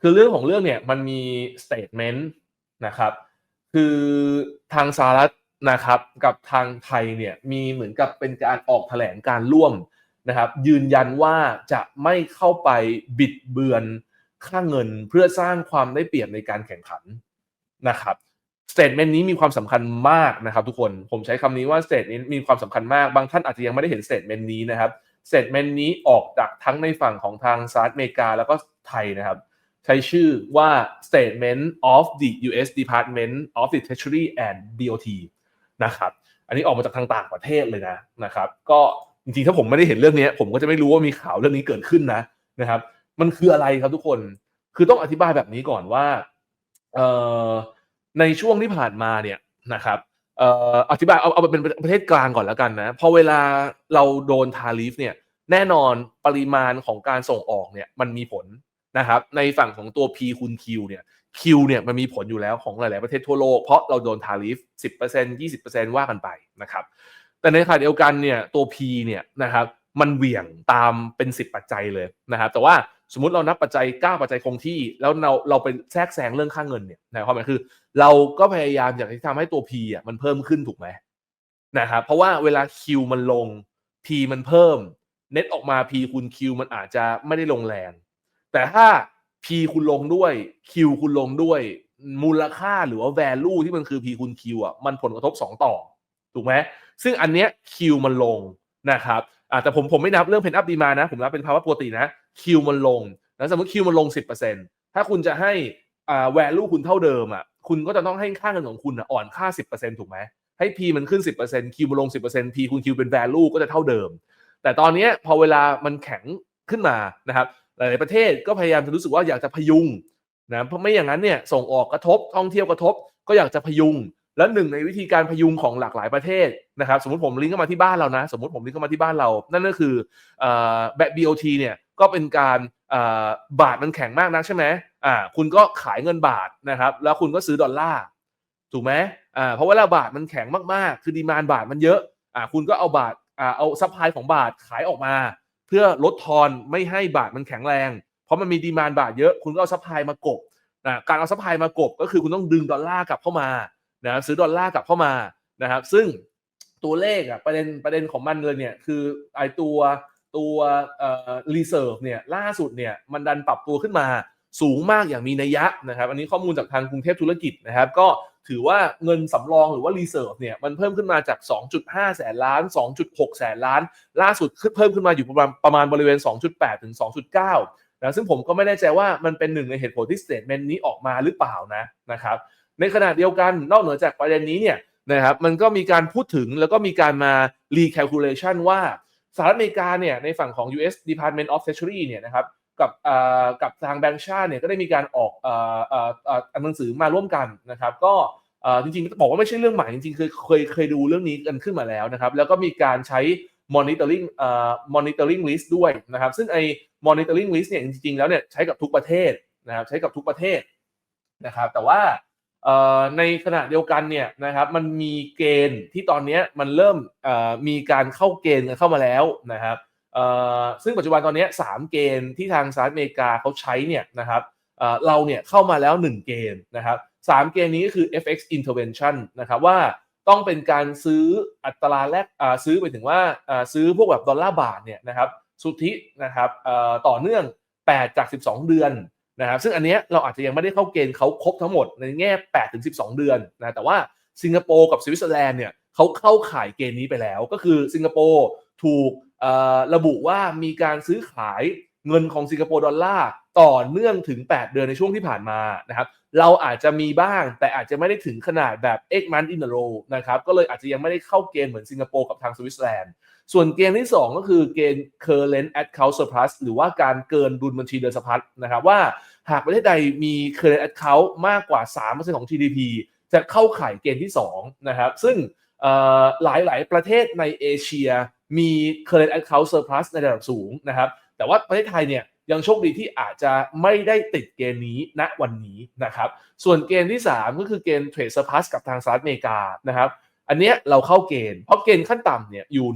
คือเรื่องของเรื่องเนี่ยมันมีสเต t เมนต์นะครับ คือทางสหรัฐนะครับกับทางไทยเนี่ยมีเหมือนกับเป็นการออกแถลงการร่วมนะครับยืนยันว่าจะไม่เข้าไปบิดเบือนค่าเงินเพื่อสร้างความได้เปรียบในการแข่งขันนะครับสเต t เมนต์นี้มีความสำคัญมากนะครับ ทุกคนผมใช้คำนี้ว่าสเต t เมนต์มีความสำคัญมากบางท่านอาจจะยังไม่ได้เห็นสเต t เมนต์นี้นะครับสเต t เมนต์นี้ออกจากทั้งในฝั่งของทางสหรัฐอเมริกาแล้วก็ไทยนะครับ ใช้ชื่อว่า Statement of the U.S. Department of the Treasury and BOT นะครับ อันนี้ออกมาจากทางต่างประเทศเลยนะนะครับ ก็จริงๆ ถ้าผมไม่ได้เห็นเรื่องนี้ ผมก็จะไม่รู้ว่ามีข่าวเรื่องนี้เกิดขึ้นนะนะครับ มันคืออะไรครับทุกคน คือต้องอธิบายแบบนี้ก่อนว่าในช่วงที่ผ่านมาเนี่ยนะครับอธิบายเอาเอาเป็นประเทศกลางก่อนแล้วกันนะ พอเวลาเราโดนทาริฟเนี่ยแน่นอนปริมาณของการส่งออกเนี่ยมันมีผล นะครับในฝั่งของตัว P คูณ Q เนี่ย Q เนี่ยมันมีผลอยู่แล้วของหลาย ๆ ประเทศทั่วโลก เพราะเราโดนทาริฟ 10% 20%ว่ากันไปนะครับแต่ในขณะเดียวกันเนี่ยตัว P เนี่ยนะครับมันเหวี่ยงตามเป็น 10 ปัจจัยเลยนะครับแต่ว่าสมมติเรานับปัจจัย 9 ปัจจัยคงที่ แล้วเราเราไปแทรกแซงเรื่องค่าเงินเนี่ยนะความหมายคือ เราก็พยายามอยากที่ทำให้ตัว P อะมันเพิ่มขึ้นถูกไหมนะครับเพราะว่าเวลา Q มันลง P มันเพิ่ม เน็ตออกมา P คูณ Q มันอาจจะไม่ได้ลงแรง แต่ถ้า P คุณลงด้วย Q คุณลงด้วย มูลค่าหรือว่า value ที่มันคือ P คูณ Q อะมันผลกระทบ 2 ต่อ ถูกไหมซึ่งอันเนี้ย Q มันลงนะครับอ่าแต่ผมผมไม่นับเรื่องเพนอัพดีมานะ ผมนับเป็นภาวะปกตินะ Q มันลงแล้วสมมติ Q มันลง 10%ถ้าคุณจะให้อ่า value คุณเท่าเดิมอะคุณก็จะต้องให้ค่าเงินของคุณอ่อนค่า 10%ถูกไหมให้ P มันขึ้น 10% Q มันลง 10% P คูณ Q เป็น value ก็จะเท่าเดิม แต่ตอนนี้พอเวลามันแข็งขึ้นมานะครับ หลายประเทศก็พยายามจะรู้สึกว่าอยากจะพยุงนะเพราะไม่อย่างนั้นเนี่ยส่งออกกระทบท่องเที่ยวกระทบก็อยากจะพยุง แล้วหนึ่งในวิธีการพยุงของหลากหลายประเทศนะครับสมมติผมลิงก์เข้ามาที่บ้านเรานะ สมมติผมลิงก์เข้ามาที่บ้านเรา นั่นก็คือแบบ BOT เนี่ยก็เป็นการบาทมันแข็งมากนะใช่ไหมอ่าคุณก็ขายเงินบาทนะครับ แล้วคุณก็ซื้อดอลลาร์ถูกไหมอ่าเพราะว่าบาทมันแข็งมาก ๆ คือดีมานบาทมันเยอะอ่าคุณก็เอาบาทอ่าเอาซัพพลายของบาทขายออกมา เพื่อลดทอนไม่ให้บาทมันแข็งแรง เพราะมันมีดีมานบาทเยอะคุณก็เอาซัพพลายมากบนะการเอาซัพพลายมากบก็คือคุณต้องดึงดอลลาร์กลับเข้ามานะซื้อดอลลาร์กลับเข้ามานะครับ ซึ่งตัวเลขอะประเด็นประเด็นของมันเลยเนี่ยคือไอตัวตัวเอ่อรีเซิร์ฟเนี่ยล่าสุดเนี่ยมันดันปรับตัวขึ้นมาสูงมากอย่างมีนัยยะนะครับ อันนี้ข้อมูลจากทางกรุงเทพธุรกิจนะครับ ก็ ถือว่าเงินสำรองหรือว่ารีเซิร์ฟเนี่ยมันเพิ่มขึ้นมาจาก 2.5 แสนล้าน 2.6 แสนล้าน ล่าสุดเพิ่มขึ้นมาอยู่ประมาณประมาณบริเวณ 2.8 ถึง 2.9 นะซึ่งผมก็ไม่แน่ใจว่ามันเป็นหนึ่งในเหตุผลที่สเตทเมนต์นี้ออกมาหรือเปล่านะนะครับในขณะเดียวกันนอกเหนือจากประเด็นนี้เนี่ยนะครับมันก็มีการพูดถึงแล้วก็มีการมา recalculation ว่าสหรัฐอเมริกาเนี่ยในฝั่งของ US Department of Treasury เนี่ยนะครับ กับกับทางแบงก์ชาติเนี่ยก็ได้มีการออกหนังสือมาร่วมกันนะครับ ก็จริงๆบอกว่าไม่ใช่เรื่องใหม่จริงๆเคยเคยเคยดูเรื่องนี้กันขึ้นมาแล้วนะครับ แล้วก็มีการใช้ monitoring monitoring list ด้วยนะครับ ซึ่งไอ้ monitoring list เนี่ยจริงๆแล้วเนี่ยใช้กับทุกประเทศนะครับใช้กับทุกประเทศนะครับ แต่ว่าในขณะเดียวกันเนี่ยนะครับมันมีเกณฑ์ที่ตอนนี้มันเริ่มมีการเข้าเกณฑ์กันเข้ามาแล้วนะครับ ซึ่งปัจจุบันตอนนี้ 3 เกณฑ์ที่ทางสหรัฐอเมริกาเขาใช้เนี่ยนะครับเราเนี่ยเข้ามาแล้ว 1 เกณฑ์นะครับสเกณฑ์นี้ก็คือ FX intervention นะครับว่าต้องเป็นการซื้ออัตราแลกซื้อไปถึงว่าซื้อพวกแบบดอลลาร์บาทเนี่ยนะครับสุทธินะครับต่อเนื่อง 8 จาก 12 เดือนนะครับซึ่งอันนี้เราอาจจะยังไม่ได้เข้าเกณฑ์เขาครบทั้งหมดในแง่8ถึง12 เดือนนะแต่ว่าสิงคโปร์กับสวิตเซอร์แลนด์เนี่ยเขาเข้าข่ายเกณฑ์นี้ไปแล้ว ก็คือสิงคโปร์ถูก ระบุว่ามีการซื้อขายเงินของสิงคโปร์ดอลลาร์ต่อเนื่องถึง 8 เดือนในช่วงที่ผ่านมานะครับเราอาจจะมีบ้างแต่อาจจะไม่ได้ถึงขนาดแบบ X month in a row นะครับก็เลยอาจจะยังไม่ได้เข้าเกณฑ์เหมือนสิงคโปร์กับทางสวิตเซอร์แลนด์ส่วนเกณฑ์ที่ 2 ก็คือเกณฑ์ current account surplus หรือว่าการเกินดุลบัญชีเดินสะพัดนะครับว่าหากประเทศใดมี current account มากกว่า 3%ของ GDP จะเข้าข่ายเกณฑ์ที่2นะครับซึ่ง หลายหลายประเทศในเอเชียมี current account surplus ในระดับสูงนะครับ แต่ว่าประเทศไทยเนี่ยยังโชคดีที่อาจจะไม่ได้ติดเกณฑ์นี้ณวันนี้นะครับ ส่วนเกณฑ์ที่ 3 ก็คือเกณฑ์ trade surplus กับทางสหรัฐอเมริกานะครับ อันเนี้ยเราเข้าเกณฑ์เพราะเกณฑ์ขั้นต่ำเนี่ยอยู่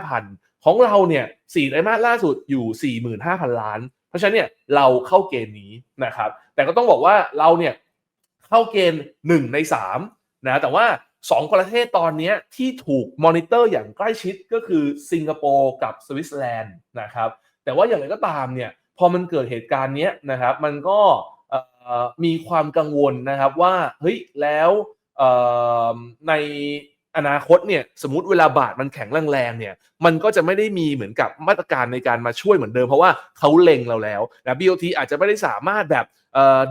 15,000 ของเราเนี่ยสี่ไตรมาสล่าสุดอยู่ 45,000 ล้าน เพราะฉะนั้นเนี่ยเราเข้าเกณฑ์นี้นะครับ แต่ก็ต้องบอกว่าเราเนี่ยเข้าเกณฑ์ 1 ใน3นะแต่ว่า สองประเทศตอนนี้ที่ถูกมอนิเตอร์อย่างใกล้ชิดก็คือสิงคโปร์กับสวิตเซอร์แลนด์นะครับแต่ว่าอย่างไรก็ตามเนี่ยพอมันเกิดเหตุการณ์นี้นะครับมันก็มีความกังวลนะครับว่าเฮ้ยแล้วใน อนาคตเนี่ยสมมติเวลาบาทมันแข็งแรงๆเนี่ยมันก็จะไม่ได้มีเหมือนกับมาตรการในการมาช่วยเหมือนเดิม เพราะว่าเขาเล็งเราแล้วนะ BOT อาจจะไม่ได้สามารถแบบ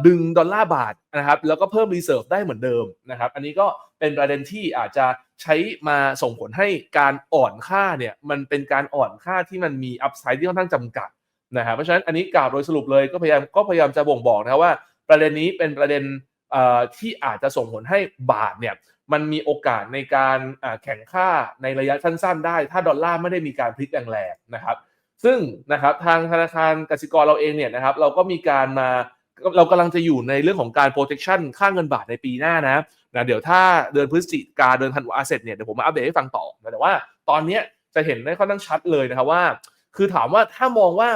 ดึงดอลลาร์บาทนะครับแล้วก็เพิ่มรีเซิร์ฟได้เหมือนเดิมนะครับอันนี้ก็เป็นประเด็นที่อาจจะใช้มาส่งผลให้การอ่อนค่าเนี่ยมันเป็นการอ่อนค่าที่มันมีอัพไซด์ที่ค่อนข้างจำกัดนะครับเพราะฉะนั้นอันนี้กล่าวโดยสรุปเลยก็พยายามก็พยายามจะบ่งบอกนะว่า ประเด็นนี้เป็นประเด็นที่อาจจะส่งผลให้บาทเนี่ย มันมีโอกาสในการแข่งค่าในระยะสั้นๆ ได้ ถ้าดอลลาร์ไม่ได้มีการพลิกแรงๆนะครับ ซึ่งนะครับทางธนาคารกสิกรเราเองเนี่ยนะครับ เราก็มีการมาเรากำลังจะอยู่ในเรื่องของการ protection ค่าเงินบาทในปีหน้านะนะเดี๋ยวถ้าเดือนพฤศจิกาเดือนธันวาเสร็จเนี่ยเดี๋ยวผมมาอัปเดตให้ฟังต่อแต่ว่าตอนนี้จะเห็นได้ค่อนข้างชัดเลยนะครับว่า คือถามว่าถ้ามองว่า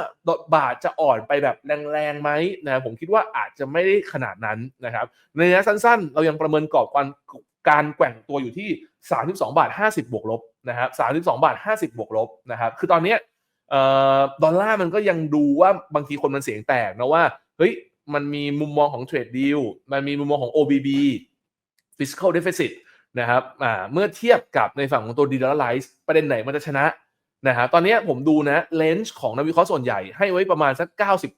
บาทจะอ่อนไปแบบแรงๆไหมนะผมคิดว่าอาจจะไม่ได้ขนาดนั้นนะครับในระยะสั้นๆ เรายังประเมินกรอบการ การแกว่งตัวอยู่ที่ 32 บาท 50 บวกลบนะครับ32 บาท 50 บวกลบนะครับคือตอนนี้ดอลลาร์มันก็ยังดูว่าบางทีคนมันเสียงแตกนะว่าเฮ้ยมันมีมุมมองของเทรดดีลมันมีมุมมองของ OBB fiscal deficit นะครับเมื่อเทียบกับในฝั่งของตัว de-dollarize ประเด็นไหนมันจะชนะนะฮะตอนนี้ผมดูนะเลนส์ของนักวิเคราะห์ส่วนใหญ่ให้ไว้ประมาณสัก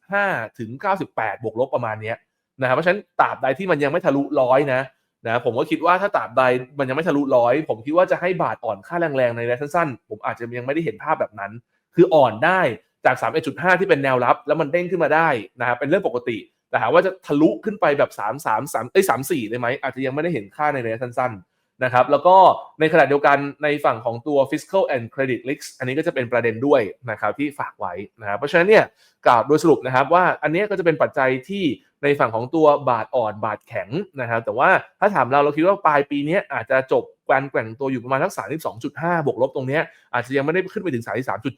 95 ถึง 98 บวกลบประมาณนี้นะครับเพราะฉะนั้นตราบใดที่มันยังไม่ทะลุร้อยนะ นะผมก็คิดว่าถ้าตราบใดมันยังไม่ทะลุร้อยผมคิดว่าจะให้บาทอ่อนค่าแรงๆในระยะสั้นๆ ผมอาจจะยังไม่ได้เห็นภาพแบบนั้น คืออ่อนได้จาก3.5ที่เป็นแนวรับ แล้วมันเด้งขึ้นมาได้นะครับเป็นเรื่องปกติ แต่หากว่าจะทะลุขึ้นไปแบบ 3 3 3เอ้ย3 4 ได้ไหมอาจจะยังไม่ได้เห็นค่าในระยะสั้นๆนะครับแล้วก็ในขณะเดียวกันในฝั่งของตัว fiscal and credit risk อันนี้ก็จะเป็นประเด็นด้วยนะครับที่ฝากไว้นะครับเพราะฉะนั้นเนี่ยกล่าวโดยสรุปนะครับว่าอันนี้ก็จะเป็นปัจจัยที่ ในฝั่งของตัวบาทอ่อนบาทแข็งนะครับ แต่ว่าถ้าถามเราเราคิดว่าปลายปีนี้อาจจะจบการแกว่งตัวอยู่ประมาณทัก32.5 บวกลบตรงนี้อาจจะยังไม่ได้ขึ้นไปถึง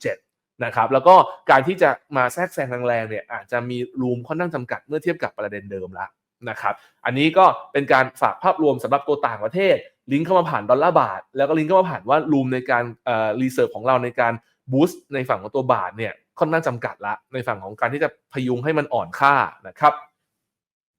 33.7 นะครับ แล้วก็การที่จะมาแทรกแซงแรงๆเนี่ยอาจจะมีรูมค่อนข้างจำกัดเมื่อเทียบกับประเด็นเดิมละนะครับ อันนี้ก็เป็นการฝากภาพรวมสำหรับตัวต่างประเทศ ลิงก์เข้ามาผ่านดอลลาร์บาท แล้วก็ลิงก์เข้ามาผ่านว่ารูมในการเอ่อรีเซิร์ฟของเราในการบูสต์ในฝั่งของตัวบาทเนี่ยค่อนข้างจำกัดละในฝั่งของการที่จะพยุงให้มันอ่อนค่านะครับ